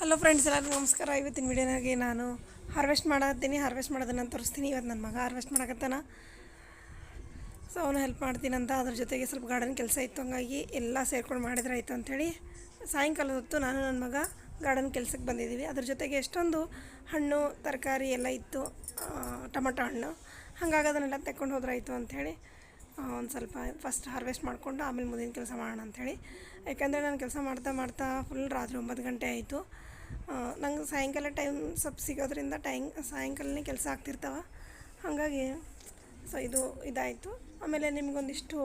Hello friends ಎಲ್ಲರಿಗೂ ನಮಸ್ಕಾರ. ಇವತ್ತಿನ ವಿಡಿಯೋನಾಗೆ ನಾನು ಹಾರ್ವೆಸ್ಟ್ ಮಾಡತ್ತೀನಿ ಹಾರ್ವೆಸ್ಟ್ ಮಾಡೋದನ್ನ ತೋರಿಸ್ತೀನಿ. ಇವತ್ತು ನನ್ನ ಮಗ ಹಾರ್ವೆಸ್ಟ್ ಮಾಡಕತ್ತಾನ. ಸೊ ಅವನು ಹೆಲ್ಪ್ ಮಾಡ್ತೀನಂತ ಅದ್ರ ಜೊತೆಗೆ ಸ್ವಲ್ಪ ಗಾರ್ಡನ್ ಕೆಲಸ ಇತ್ತು. ಹಂಗಾಗಿ ಎಲ್ಲ ಸೇರ್ಕೊಂಡು ಮಾಡಿದ್ರೆ ಆಯಿತು ಅಂಥೇಳಿ ಸಾಯಂಕಾಲದ ಹೊತ್ತು ನಾನು ನನ್ನ ಮಗ ಗಾರ್ಡನ್ ಕೆಲಸಕ್ಕೆ ಬಂದಿದ್ದೀವಿ ಅದ್ರ ಜೊತೆಗೆ ಎಷ್ಟೊಂದು ಹಣ್ಣು, ತರಕಾರಿ ಎಲ್ಲ ಇತ್ತು. ಟೊಮಟೊ ಹಣ್ಣು. ಹಾಗಾಗಿ ಅದನ್ನೆಲ್ಲ ತೆಕ್ಕೊಂಡು ಹೋದ್ರೆ ಆಯಿತು ಅಂಥೇಳಿ ಒಂದು ಸ್ವಲ್ಪ ಫಸ್ಟ್ ಹಾರ್ವೆಸ್ಟ್ ಮಾಡಿಕೊಂಡು ಆಮೇಲೆ ಮುಂದಿನ ಕೆಲಸ ಮಾಡೋಣ ಅಂಥೇಳಿ ಯಾಕಂದರೆ ನಾನು ಕೆಲಸ ಮಾಡ್ತಾ ಮಾಡ್ತಾ ಫುಲ್ ರಾತ್ರಿ ಒಂಬತ್ತು ಗಂಟೆ ಆಯಿತು. ನಂಗೆ ಸಾಯಂಕಾಲ ಟೈಮ್ ಸ್ವಲ್ಪ ಸಿಗೋದ್ರಿಂದ ಟೈಮ್ ಸಾಯಂಕಾಲನೇ ಕೆಲಸ ಆಗ್ತಿರ್ತಾವೆ. ಹಾಗಾಗಿ ಸೊ ಇದು ಇದಾಯಿತು. ಆಮೇಲೆ ನಿಮಗೊಂದಿಷ್ಟು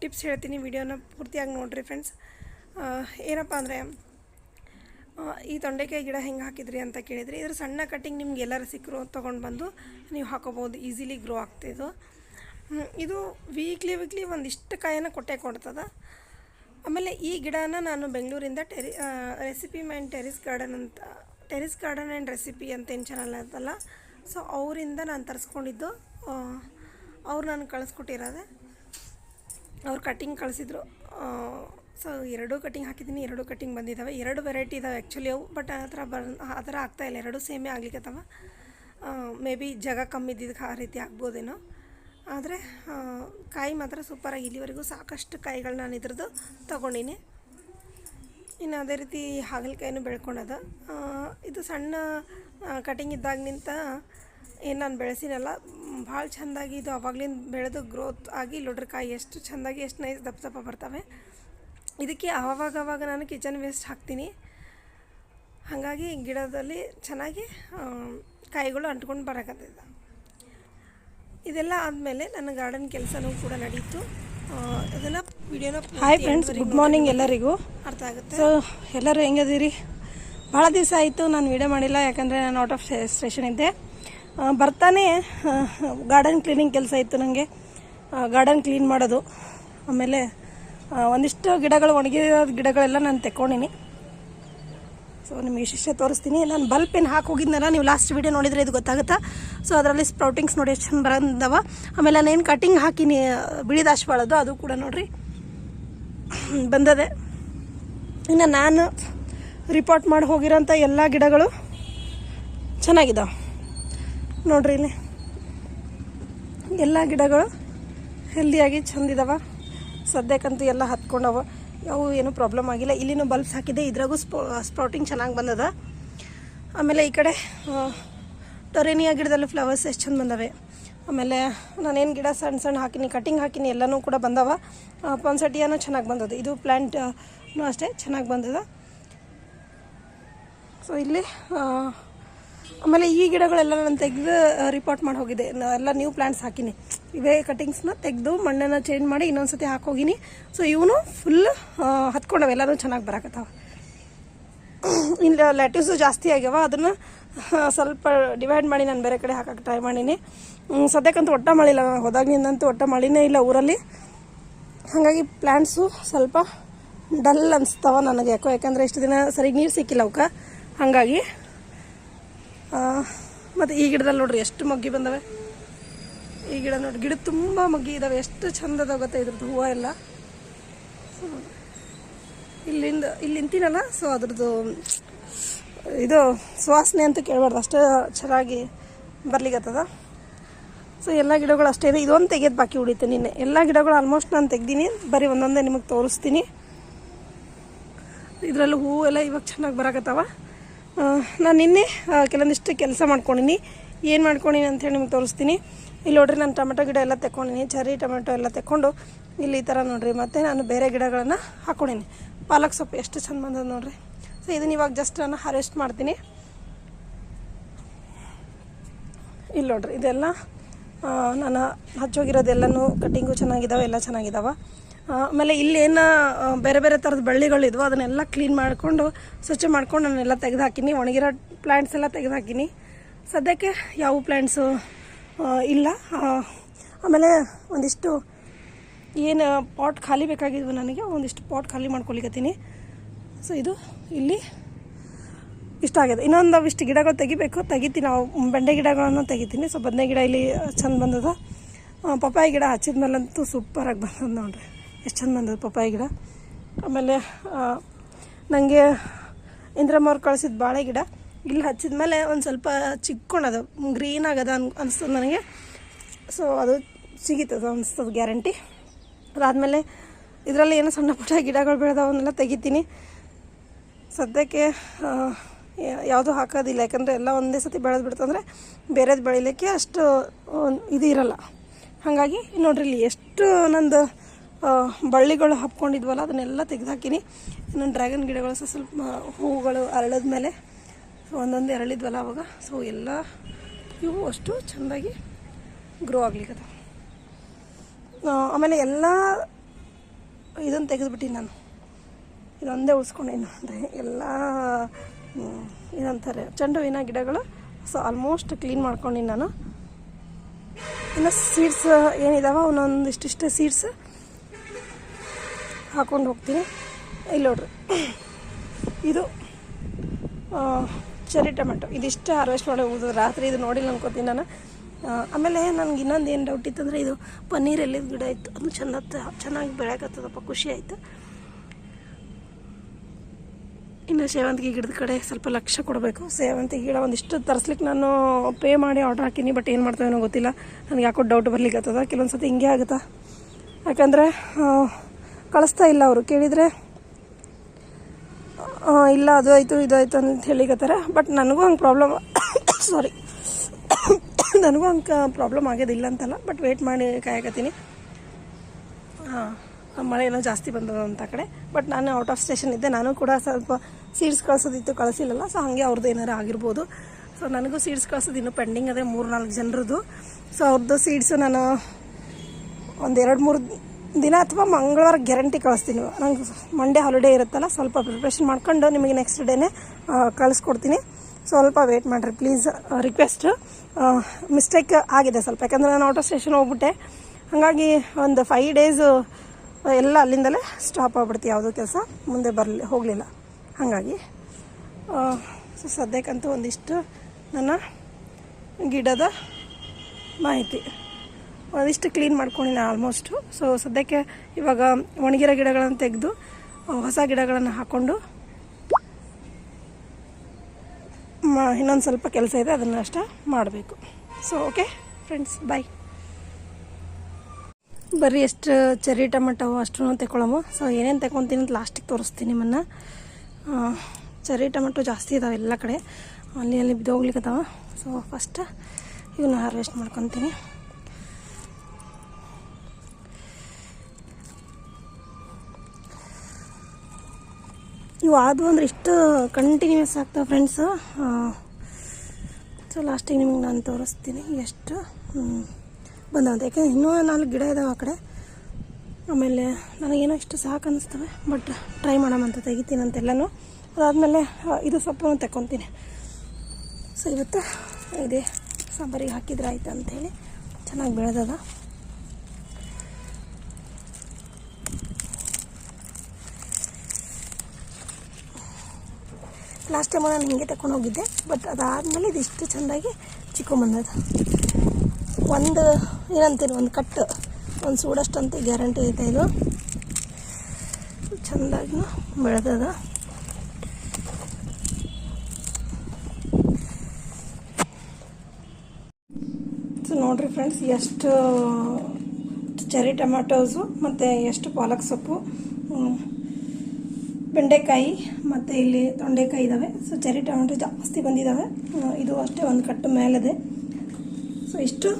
ಟಿಪ್ಸ್ ಹೇಳ್ತೀನಿ ವಿಡಿಯೋನ ಪೂರ್ತಿಯಾಗಿ ನೋಡಿರಿ ಫ್ರೆಂಡ್ಸ್ ಏನಪ್ಪ ಅಂದರೆ ಈ ತೊಂಡೆಕಾಯಿ ಗಿಡ ಹೆಂಗೆ ಹಾಕಿದ್ರಿ ಅಂತ ಕೇಳಿದ್ರಿ. ಇದ್ರ ಸಣ್ಣ ಕಟ್ಟಿಂಗ್ ನಿಮ್ಗೆ ಎಲ್ಲರೂ ಸಿಕ್ಕರು ತೊಗೊಂಡು ಬಂದು ನೀವು ಹಾಕೋಬೋದು ಈಸಿಲಿ ಗ್ರೋ ಆಗ್ತಿದ್ದು. ಇದು ವೀಕ್ಲಿ ವೀಕ್ಲಿ ಒಂದಿಷ್ಟು ಕಾಯನ್ನು ಕೊಟ್ಟೆ ಕೊಡ್ತದ. ಆಮೇಲೆ ಈ ಗಿಡನ ನಾನು ಬೆಂಗಳೂರಿಂದ ಟೆರಿ ರೆಸಿಪಿ ಮ್ಯಾನ್ ಟೆರಿಸ್ ಗಾರ್ಡನ್ ಅಂತ, ಟೆರಿಸ್ ಗಾರ್ಡನ್ ಆ್ಯಂಡ್ ರೆಸಿಪಿ ಅಂತ ಏನು ಚಾನಲ್ ಅಂತಲ್ಲ ಸೊ ಅವರಿಂದ ನಾನು ತರಿಸ್ಕೊಂಡಿದ್ದು ಅವ್ರು ನಾನು ಕಳಿಸ್ಕೊಟ್ಟಿರೋದೆ. ಅವ್ರು ಕಟ್ಟಿಂಗ್ ಕಳಿಸಿದ್ರು. ಸೊ ಎರಡೂ ಕಟಿಂಗ್ ಹಾಕಿದ್ದೀನಿ, ಎರಡೂ ಕಟಿಂಗ್ ಬಂದಿದ್ದಾವೆ ಎರಡು ವೆರೈಟಿ ಇದಾವೆ ಆ್ಯಕ್ಚುಲಿ ಅವು ಬಟ್ ಆ ಥರ ಬರ್, ಆ ಥರ ಆಗ್ತಾಯಿಲ್ಲ ಎರಡೂ ಸೇಮೇ ಆಗ್ಲಿಕ್ಕತ್ತವ ಮೇ ಬಿ ಜಾಗ ಕಮ್ಮಿ ಇದ್ದಿದ್ದಕ್ಕೆ ಆ ರೀತಿ ಆಗ್ಬೋದೇನೋ. ಆದರೆ ಕಾಯಿ ಮಾತ್ರ ಸೂಪರಾಗಿ ಇಲ್ಲಿವರೆಗೂ ಸಾಕಷ್ಟು ಕಾಯಿಗಳು ನಾನು ಇದ್ರದ್ದು ತೊಗೊಂಡಿನಿ. ಇನ್ನು ಅದೇ ರೀತಿ ಹಾಗಲಕಾಯಿನೂ ಬೆಳ್ಕೊಂಡದ. ಇದು ಸಣ್ಣ ಕಟಿಂಗ್ ಇದ್ದಾಗಿನಿಂತ ಏನು ನಾನು ಬೆಳೆಸಿನಲ್ಲ, ಭಾಳ ಚೆಂದಾಗಿ ಇದು ಅವಾಗ್ಲಿಂದ ಬೆಳೆದು ಗ್ರೋತ್ ಆಗಿ ಕಾಯಿ ಎಷ್ಟು ಚೆಂದಾಗಿ ಎಷ್ಟು ನೈಸ್ ದಪ್ಪ ದಪ್ಪ ಬರ್ತವೆ. ಇದಕ್ಕೆ ಆವಾಗ ಆವಾಗ ನಾನು ಕಿಚನ್ ವೇಸ್ಟ್ ಹಾಕ್ತೀನಿ. ಹಾಗಾಗಿ ಗಿಡದಲ್ಲಿ ಚೆನ್ನಾಗಿ ಕಾಯಿಗಳು ಅಂಟ್ಕೊಂಡು ಬರಕತ್ತಿದ್ದ ಇದೆಲ್ಲ ಆದಮೇಲೆ ನನ್ನ ಗಾರ್ಡನ್ ಕೆಲಸನೂ ಕೂಡ ನಡೀತು. ಅದನ್ನು ವಿಡಿಯೋನ ಹಾಯ್ ಫ್ರೆಂಡ್ಸ್ ಗುಡ್ ಮಾರ್ನಿಂಗ್ ಎಲ್ಲರಿಗೂ. ಅರ್ಥ ಆಗುತ್ತೆ? ಸೊ ಎಲ್ಲರೂ ಹೆಂಗದಿರಿ ಭಾಳ ದಿವಸ ಆಯಿತು ನಾನು ವಿಡಿಯೋ ಮಾಡಿಲ್ಲ ಯಾಕಂದರೆ ನಾನು ಔಟ್ ಆಫ್ ಸ್ಟೇಷನ್ ಇದ್ದೆ. ಬರ್ತಾನೆ ಗಾರ್ಡನ್ ಕ್ಲೀನಿಂಗ್ ಕೆಲಸ ಇತ್ತು ನನಗೆ ಗಾರ್ಡನ್ ಕ್ಲೀನ್ ಮಾಡೋದು. ಆಮೇಲೆ ಒಂದಿಷ್ಟು ಗಿಡಗಳು ಒಣಗಿರೋ ಗಿಡಗಳೆಲ್ಲ ನಾನು ತೆಕ್ಕೊಂಡಿನಿ. ಸೊ ನಿಮಗೆ ಶಿಷ್ಯ ತೋರಿಸ್ತೀನಿ. ನಾನು ಬಲ್ಪ್ ಏನು ಹಾಕಿ ಹೋಗಿದ್ನಲ್ಲ, ನೀವು ಲಾಸ್ಟ್ ವಿಡಿಯೋ ನೋಡಿದರೆ ಇದು ಗೊತ್ತಾಗುತ್ತಾ? ಸೊ ಅದರಲ್ಲಿ ಸ್ಪ್ರೌಟಿಂಗ್ಸ್ ನೋಡಿ ಎಷ್ಟು ಚೆಂದ ಬಂದವ. ಆಮೇಲೆ ನಾನೇನು ಕಟಿಂಗ್ ಹಾಕಿನಿ ಬಿಳಿ ದಾಸವಾಳದ್ದು ಅದು ಕೂಡ ನೋಡಿರಿ. ಬಂದದೆ. ಇನ್ನು ನಾನು ರಿಪೋರ್ಟ್ ಮಾಡಿ ಹೋಗಿರೋಂಥ ಎಲ್ಲ ಗಿಡಗಳು ಚೆನ್ನಾಗಿದ್ದಾವೆ ನೋಡ್ರಿ ಇಲ್ಲಿ. ಎಲ್ಲ ಗಿಡಗಳು ಹೆಲ್ದಿಯಾಗಿ ಚಂದಿದಾವ ಸದ್ಯಕ್ಕಂತೂ ಎಲ್ಲ ಹತ್ಕೊಂಡವ. ಯಾವ ಏನೂ ಪ್ರಾಬ್ಲಮ್ ಆಗಿಲ್ಲ. ಇಲ್ಲಿನೂ ಬಲ್ಬ್ಸ್ ಹಾಕಿದೆ ಇದ್ರಾಗೂ ಸ್ಪೋ ಸ್ಪ್ರೌಟಿಂಗ್ ಚೆನ್ನಾಗಿ ಬಂದದ. ಆಮೇಲೆ ಈ ಕಡೆ ಟೊರೇನಿಯಾ ಗಿಡದಲ್ಲಿ ಫ್ಲವರ್ಸ್ ಎಷ್ಟು ಚಂದ ಬಂದವೆ. ಆಮೇಲೆ ನಾನೇನು ಗಿಡ ಸಣ್ಣ ಸಣ್ಣ ಹಾಕಿನಿ ಕಟಿಂಗ್ ಹಾಕಿನಿ, ಎಲ್ಲನೂ ಕೂಡ ಬಂದವ. ಪೊನ್ಸಟಿಯಾನು ಚೆನ್ನಾಗಿ ಬಂದದ ಇದು ಪ್ಲ್ಯಾಂಟ್ ಅಷ್ಟೇ ಚೆನ್ನಾಗಿ ಬಂದದ. ಸೊ ಇಲ್ಲಿ ಆಮೇಲೆ ಈ ಗಿಡಗಳೆಲ್ಲ ನಾನು ತೆಗೆದು ರಿಪೋರ್ಟ್ ಮಾಡಿ ಹೋಗಿದ್ದೆ. ನಾ ಎಲ್ಲ ನ್ಯೂ ಪ್ಲಾಂಟ್ಸ್ ಹಾಕಿನಿ. ಇವೇ ಕಟಿಂಗ್ಸ್ನ ತೆಗೆದು ಮಣ್ಣನ್ನು ಚೇಂಜ್ ಮಾಡಿ ಇನ್ನೊಂದು ಸತಿ ಹಾಕೋಗಿನಿ. ಸೊ ಇವನು ಫುಲ್ ಹತ್ಕೊಂಡವೆ. ಎಲ್ಲಾನು ಚೆನ್ನಾಗಿ ಬರಾಕತ್ತಾವ. ಇಲ್ಲಿ ಲ್ಯಾಟ್ಯೂಸು ಜಾಸ್ತಿ ಆಗ್ಯಾವ. ಅದನ್ನು ಸ್ವಲ್ಪ ಡಿವೈಡ್ ಮಾಡಿ ನಾನು ಬೇರೆ ಕಡೆ ಹಾಕಕ್ಕೆ ಟ್ರೈ ಮಾಡೀನಿ. ಸದ್ಯಕ್ಕಂತೂ ಒಟ್ಟ ಮಾಡಿಲ್ಲ. ನಾನು ಹೋದಾಗಿನಿಂದಂತೂ ಒಟ್ಟ ಮಳಿನೇ ಇಲ್ಲ ಊರಲ್ಲಿ. ಹಾಗಾಗಿ ಪ್ಲ್ಯಾಂಟ್ಸು ಸ್ವಲ್ಪ ಡಲ್ ಅನಿಸ್ತಾವ ನನಗೆ ಯಾಕೋ. ಯಾಕಂದರೆ ಇಷ್ಟು ದಿನ ಸರಿ ನೀರು ಸಿಕ್ಕಿಲ್ಲ ಅವಕ್ಕೆ. ಹಾಗಾಗಿ ಮತ್ತು ಈ ಗಿಡದಲ್ಲಿ ನೋಡ್ರಿ ಎಷ್ಟು ಮಗ್ಗಿ ಬಂದವೆ. ಈ ಗಿಡ ನೋಡಿ ಗಿಡ ತುಂಬ ಮಗ್ಗಿ ಇದಾವೆ. ಎಷ್ಟು ಚಂದ ಅದಾವ ಇದ್ರದ್ದು ಹೂವು ಎಲ್ಲ. ಇಲ್ಲಿಂದ, ಇಲ್ಲಿ ನಿಂತಿನಲ್ಲ, ಸೊ ಅದ್ರದ್ದು ಇದು ಸುವಾಸನೆ ಅಂತ ಕೇಳಬಾರ್ದು. ಅಷ್ಟೇ ಚೆನ್ನಾಗಿ ಬರ್ಲಿಕ್ಕತ್ತದ ಸೊ, ಎಲ್ಲ ಗಿಡಗಳು ಅಷ್ಟೇ ಇದೆ. ಇದೊಂದು ತೆಗೆದು ಬಾಕಿ ಉಳಿತು ನಿನ್ನೆ. ಎಲ್ಲ ಗಿಡಗಳು ಆಲ್ಮೋಸ್ಟ್ ನಾನು ತೆಗ್ದೀನಿ. ಬರೀ ಒಂದೊಂದೇ ನಿಮಗೆ ತೋರಿಸ್ತೀನಿ. ಇದರಲ್ಲೂ ಹೂವು ಎಲ್ಲ ಇವಾಗ ಚೆನ್ನಾಗಿ ಬರಾಕತ್ತಾವ ನಾನು ನಿನ್ನೆ ಕೆಲವೊಂದಿಷ್ಟು ಕೆಲಸ ಮಾಡ್ಕೊಂಡಿನಿ. ಏನು ಮಾಡ್ಕೊಂಡಿನಿ ಅಂತೇಳಿ ನಿಮ್ಗೆ ತೋರಿಸ್ತೀನಿ. ಇಲ್ಲಿ ನೋಡ್ರಿ ನಾನು ಟೊಮೆಟೊ ಗಿಡ ಎಲ್ಲ ತೆಕ್ಕೊಂಡಿನಿ ಚರಿ ಟೊಮೆಟೊ ಎಲ್ಲ ತೆಕ್ಕೊಂಡು ಇಲ್ಲಿ ಈ ಥರ ನೋಡ್ರಿ. ಮತ್ತು ನಾನು ಬೇರೆ ಗಿಡಗಳನ್ನು ಹಾಕ್ಕೊಂಡಿನಿ ಪಾಲಕ್ ಸೊಪ್ಪು ಎಷ್ಟು ಚೆಂದ ಬಂದದ ನೋಡ್ರಿ. ಸೊ ಇದನ್ನ ಇವಾಗ ಜಸ್ಟ್ ನಾನು ಹಾರ್ವೆಸ್ಟ್ ಮಾಡ್ತೀನಿ. ಇಲ್ಲಿ ನೋಡ್ರಿ, ಇದೆಲ್ಲ ನಾನು ಹಚ್ಚೋಗಿರೋದೆಲ್ಲನೂ ಕಟ್ಟಿಂಗು ಚೆನ್ನಾಗಿದ್ದಾವೆ ಎಲ್ಲ ಚೆನ್ನಾಗಿದ್ದಾವೆ ಆಮೇಲೆ ಇಲ್ಲೇನು ಏನು ಬೇರೆ ಬೇರೆ ಥರದ ಬಳ್ಳಿಗಳಿದ್ವು, ಅದನ್ನೆಲ್ಲ ಕ್ಲೀನ್ ಮಾಡಿಕೊಂಡು, ಸ್ವಚ್ಛ ಮಾಡ್ಕೊಂಡು ನಾನೆಲ್ಲ ತೆಗೆದು ಹಾಕಿನಿ ಒಣಗಿರೋ ಪ್ಲ್ಯಾಂಟ್ಸ್ ಎಲ್ಲ ತೆಗೆದು ಹಾಕಿನಿ ಸದ್ಯಕ್ಕೆ ಯಾವ ಪ್ಲ್ಯಾಂಟ್ಸು ಇಲ್ಲ. ಆಮೇಲೆ ಒಂದಿಷ್ಟು ಏನು ಪಾಟ್ ಖಾಲಿ ಬೇಕಾಗಿದ್ವು ನನಗೆ, ಒಂದಿಷ್ಟು ಪಾಟ್ ಖಾಲಿ ಮಾಡ್ಕೊಳಿಕತ್ತೀನಿ ಸೊ ಇದು ಇಲ್ಲಿ ಇಷ್ಟ ಆಗಿದೆ. ಇನ್ನೊಂದು ಇಷ್ಟು ಗಿಡಗಳು ತೆಗಿಬೇಕು, ತೆಗಿತೀನಿ. ನಾವು ಬೆಂಡೆ ಗಿಡಗಳನ್ನು ತೆಗಿತೀನಿ. ಸೊ ಬದನೆ ಗಿಡ ಇಲ್ಲಿ ಚೆಂದ ಬಂದದ. ಪಪ್ಪಾಯಿ ಗಿಡ ಹಚ್ಚಿದ ಮೇಲಂತೂ ಸೂಪರಾಗಿ ಬಂದದ ನೋಡ್ರಿ. ಎಷ್ಟು ಚಂದ ಬಂದದ ಪಪ್ಪಾಯಿ ಗಿಡ. ಆಮೇಲೆ ನನಗೆ ಇಂದ್ರಮ್ಮ ಅವ್ರು ಕಳಿಸಿದ ಬಾಳೆ ಗಿಡ. ಇಲ್ಲಿ ಹಚ್ಚಿದ ಮೇಲೆ ಒಂದು ಸ್ವಲ್ಪ ಚಿಕ್ಕೊಂಡದ ಗ್ರೀನ್ ಆಗದ ಅನ್, ಅನಿಸ್ತದೆ ನನಗೆ. ಸೊ ಅದು ಸಿಗಿತದ ಅನಿಸ್ತದೆ ಗ್ಯಾರಂಟಿ ಅದಾದಮೇಲೆ ಇದರಲ್ಲಿ ಏನೋ ಸಣ್ಣ ಪುಟ್ಟ ಗಿಡಗಳು ಬೆಳೆದವನ್ನೆಲ್ಲ ತೆಗಿತೀನಿ. ಸದ್ಯಕ್ಕೆ ಯಾವುದೂ ಹಾಕೋದಿಲ್ಲ. ಯಾಕಂದರೆ ಎಲ್ಲ ಒಂದೇ ಸತಿ ಬೆಳೆದು ಬಿಡ್ತಂದ್ರೆ ಬೇರೆದು ಬೆಳಿಲಿಕ್ಕೆ ಅಷ್ಟು ಇದು ಇರಲ್ಲ. ಹಾಗಾಗಿ ನೋಡ್ರಿ ಇಲ್ಲಿ ಎಷ್ಟು ನಂದು ಬಳ್ಳಿಗಳು ಹಬ್ಕೊಂಡಿದ್ವಲ್ಲ ಅದನ್ನೆಲ್ಲ ತೆಗೆದಾಕಿನಿ. ಇನ್ನು ಡ್ರ್ಯಾಗನ್ ಗಿಡಗಳು ಸಹ ಸ್ವಲ್ಪ ಹೂಗಳು ಅರಳಿದ ಮೇಲೆ ಒಂದೊಂದು ಅರಳಿದ್ವಲ್ಲ ಅವಾಗ. ಸೊ ಎಲ್ಲ ಇವು ಅಷ್ಟು ಚೆಂದಾಗಿ ಗ್ರೋ ಆಗ್ಲಿಕ್ಕದ ಆಮೇಲೆ ಎಲ್ಲ ಇದನ್ನು ತೆಗೆದುಬಿಟ್ಟಿನಿ ನಾನು. ಇದೊಂದೇ ಉಳಿಸ್ಕೊಂಡೇನು ಅಂದರೆ ಎಲ್ಲ ಏನಂತಾರೆ ಚೆಂಡು ಹೂವಿನ ಗಿಡಗಳು ಸೊ ಆಲ್ಮೋಸ್ಟ್ ಕ್ಲೀನ್ ಮಾಡ್ಕೊಂಡಿನಿ ನಾನು. ಇನ್ನು ಸೀಡ್ಸ್ ಏನಿದಾವೆ, ಒಂದೊಂದಿಷ್ಟಿಷ್ಟೇ ಸೀಡ್ಸ್ ಹಾಕೊಂಡು ಹೋಗ್ತೀನಿ. ಇಲ್ಲಿ ನೋಡ್ರಿ. ಇದು ಚೆರಿ ಟೊಮೆಟೊ ಇದಿಷ್ಟು ಹಾರ್ವೆಸ್ಟ್ ಮಾಡಿ ಹೋಗೋದು ರಾತ್ರಿ ಇದು ನೋಡಿಲ್ಲ ಅನ್ಕೋತೀನಿ ನಾನು. ಆಮೇಲೆ ನನಗೆ ಇನ್ನೊಂದು ಏನು ಡೌಟ್ ಇತ್ತಂದ್ರೆ ಇದು ಪನ್ನೀರ್ ಎಲ್ಲಿದ ಗಿಡ ಇತ್ತು. ಅದು ಚೆಂದ ಚೆನ್ನಾಗಿ ಬೆಳೆಯಕತ್ತದಪ್ಪ, ಖುಷಿ ಆಯಿತು. ಇನ್ನು ಸೇವಂತಿಗೆ ಗಿಡದ ಕಡೆ ಸ್ವಲ್ಪ ಲಕ್ಷ್ಯ ಕೊಡಬೇಕು. ಸೇವಂತಿಗೆ ಗಿಡ ಒಂದಿಷ್ಟು ತರಿಸ್ಲಿಕ್ಕೆ ನಾನು ಪೇ ಮಾಡಿ ಆರ್ಡ್ರ್ ಹಾಕೀನಿ ಬಟ್ ಏನು ಮಾಡ್ತೇವೆ ಗೊತ್ತಿಲ್ಲ. ನನಗೆ ಯಾಕೋ ಡೌಟ್ ಬರ್ಲಿಕ್ಕೆ ಕೆಲವೊಂದು ಸತಿ ಹಿಂಗೆ ಆಗುತ್ತಾ? ಯಾಕಂದರೆ ಕಳಿಸ್ತಾ ಇಲ್ಲ ಅವರು, ಕೇಳಿದರೆ ಇಲ್ಲ, ಅದು ಆಯಿತು, ಇದು ಆಯಿತು ಅಂತ ಹೇಳಿಕತ್ತಾರೆ ಬಟ್ ನನಗೂ ಹಂಗೆ ಪ್ರಾಬ್ಲಮ್ ಸಾರಿ ನನಗೂ ಹಂಗೆ ಪ್ರಾಬ್ಲಮ್ ಆಗೋದಿಲ್ಲ ಅಂತಲ್ಲ. ಬಟ್ ವೆಯ್ಟ್ ಮಾಡಿ ಕಾಯಕತ್ತೀನಿ. ಹಾಂ ಮಳೆ ಏನೋ ಜಾಸ್ತಿ ಬಂದದ ಅಂತ ಕಡೆ. ಬಟ್ ನಾನು ಔಟ್ ಆಫ್ ಸ್ಟೇಷನ್ ಇದ್ದೆ. ನಾನು ಕೂಡ ಸ್ವಲ್ಪ ಸೀಡ್ಸ್ ಕಳಿಸೋದಿತ್ತು, ಕಳಿಸಿಲ್ಲಲ್ಲ. ಸೊ ಹಾಗೆ ಅವ್ರದ್ದು ಏನಾರು ಆಗಿರ್ಬೋದು. ಸೊ ನನಗೂ ಸೀಡ್ಸ್ ಕಳ್ಸೋದು ಇನ್ನೂ ಪೆಂಡಿಂಗ್ ಅದೇ ಮೂರು ನಾಲ್ಕು ಜನರದ್ದು. ಸೊ ಅವ್ರದ್ದು ಸೀಡ್ಸು ನಾನು ಒಂದು ಎರಡು ಮೂರು ದಿನ ಅಥವಾ ಮಂಗಳವಾರ ಗ್ಯಾರಂಟಿ ಕಳಿಸ್ತೀನಿ. ನಂಗೆ ಮಂಡೇ ಹಾಲಿಡೇ ಇರುತ್ತಲ್ಲ, ಸ್ವಲ್ಪ ಪ್ರಿಪ್ರೇಷನ್ ಮಾಡ್ಕೊಂಡು ನಿಮಗೆ ನೆಕ್ಸ್ಟ್ ಡೇನೇ ಕಳಿಸ್ಕೊಡ್ತೀನಿ. ಸ್ವಲ್ಪ ವೇಟ್ ಮಾಡಿರಿ ಪ್ಲೀಸ್ ರಿಕ್ವೆಸ್ಟ್ ಮಿಸ್ಟೇಕ್ ಆಗಿದೆ ಸ್ವಲ್ಪ, ಯಾಕಂದರೆ ನಾನು ಆಟೋ ಸ್ಟೇಷನ್ ಹೋಗ್ಬಿಟ್ಟೆ. ಹಾಗಾಗಿ ಒಂದು ಫೈವ್ ಡೇಸು ಎಲ್ಲ ಅಲ್ಲಿಂದಲೇ ಸ್ಟಾಪ್ ಆಗ್ಬಿಡ್ತು ಯಾವುದೋ ಕೆಲಸ. ಮುಂದೆ ಬರಲಿ, ಹೋಗಲಿಲ್ಲ. ಹಾಗಾಗಿ ಸೊ ಸದ್ಯಕ್ಕಂತೂ ಒಂದಿಷ್ಟು ನನ್ನ ಗಿಡದ ಮಾಹಿತಿ. ಒಂದಿಷ್ಟು ಕ್ಲೀನ್ ಮಾಡ್ಕೊಂಡಿನ ಆಲ್ಮೋಸ್ಟು. ಸೊ ಸದ್ಯಕ್ಕೆ ಇವಾಗ ಒಣಗಿರೋ ಗಿಡಗಳನ್ನು ತೆಗೆದು ಹೊಸ ಗಿಡಗಳನ್ನು ಹಾಕ್ಕೊಂಡು ಇನ್ನೊಂದು ಸ್ವಲ್ಪ ಕೆಲಸ ಇದೆ, ಅದನ್ನು ಅಷ್ಟೇ ಮಾಡಬೇಕು. ಸೊ ಓಕೆ ಫ್ರೆಂಡ್ಸ್ ಬಾಯ್ ಬರೀ ಎಷ್ಟು ಚೆರಿ ಟೊಮೆಟೊ ಅಷ್ಟು ತಗೊಳಮು ಸೊ ಏನೇನು ತಗೊತೀನಿ ಅಂತ ಲಾಸ್ಟಿಗೆ ತೋರಿಸ್ತೀನಿ ನಿಮ್ಮನ್ನು. ಚೆರಿ ಟೊಮೆಟೊ ಜಾಸ್ತಿ ಇದಾವೆ ಎಲ್ಲ ಕಡೆ. ಅಲ್ಲಿ ಅಲ್ಲಿ ಬಿದ್ದೋಗ್ಲಿಕ್ಕತ್ತಾವ ಸೊ ಫಸ್ಟ್ ಇವನ್ನ ಹಾರ್ವೆಸ್ಟ್ ಮಾಡ್ಕೊತೀನಿ. ಇವು ಅದು ಅಂದ್ರೆ ಇಷ್ಟು ಕಂಟಿನ್ಯೂಸ್ ಆಗ್ತಾವೆ ಫ್ರೆಂಡ್ಸು ಸೊ ಲಾಸ್ಟಿಗೆ ನಿಮ್ಗೆ ನಾನು ತೋರಿಸ್ತೀನಿ ಎಷ್ಟು ಬಂದಂತ ಯಾಕಂದ್ರೆ ಇನ್ನೂ ನಾಲ್ಕು ಗಿಡ ಇದಾವೆ ಆ ಕಡೆ. ಆಮೇಲೆ ನನಗೇನೋ ಇಷ್ಟು ಸಾಕು ಅನ್ನಿಸ್ತವೆ ಬಟ್ ಟ್ರೈ ಮಾಡೋಣಂತ ತೆಗಿತೀನಿ ಅಂತೆಲ್ಲೂ ಅದಾದಮೇಲೆ ಇದು ಸೊಪ್ಪನ್ನು ತಗೊತೀನಿ ಸೊ ಇವತ್ತು ಇದೇ ಸಾಂಬಾರಿಗೆ ಹಾಕಿದ್ರೆ ಆಯ್ತು ಅಂಥೇಳಿ ಚೆನ್ನಾಗಿ ಬೆಳೆದದ. ಲಾಸ್ಟ್ ಟೈಮ್ ನಾನು ಹಿಂಗೆ ತಗೊಂಡು ಹೋಗಿದ್ದೆ ಬಟ್ ಅದಾದಮೇಲೆ ಇದಿಷ್ಟು ಚೆಂದಾಗಿ ಚಿಕ್ಕೊಂಬಂದದ ಒಂದು ಏನಂತೀನಿ ಒಂದು ಕಟ್ಟು ಒಂದು ಸೂಡಷ್ಟಂತೂ ಗ್ಯಾರಂಟಿ ಐತೆ ಇದು. ಚೆಂದಾಗಿ ಬೆಳೆದದ. ಸೊ ನೋಡ್ರಿ ಫ್ರೆಂಡ್ಸ್ ಎಷ್ಟು ಚೆರಿ ಟೊಮ್ಯಾಟೋಸು ಮತ್ತು ಎಷ್ಟು ಪಾಲಕ್ ಸೊಪ್ಪು ಬೆಂಡೆಕಾಯಿ ಮತ್ತು ಇಲ್ಲಿ ತೊಂಡೆಕಾಯಿ ಇದ್ದಾವೆ ಸೊ ಚೆರಿ ಟೊಮೆಟೊ ಜಾಸ್ತಿ ಬಂದಿದ್ದಾವೆ ಇದು ಅಷ್ಟೇ ಒಂದು ಕಟ್ಟು ಮೇಲಿದೆ. ಸೊ ಇಷ್ಟು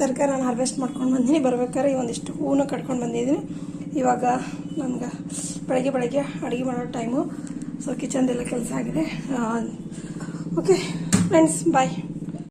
ತರಕಾರಿ ನಾನು ಹಾರ್ವೆಸ್ಟ್ ಮಾಡ್ಕೊಂಡು ಬಂದೀನಿ. ಬರ್ಬೇಕಾದ್ರೆ ಒಂದಿಷ್ಟು ಹೂವನ್ನು ಕಟ್ಕೊಂಡು ಬಂದಿದ್ದೀನಿ ಇವಾಗ ನಮ್ಗೆ ಬೆಳಗ್ಗೆ ಬೆಳಗ್ಗೆ ಅಡುಗೆ ಮಾಡೋ ಟೈಮು ಸೊ ಕಿಚನ್ದೆಲ್ಲ ಕೆಲಸ ಆಗಿದೆ. Okay friends bye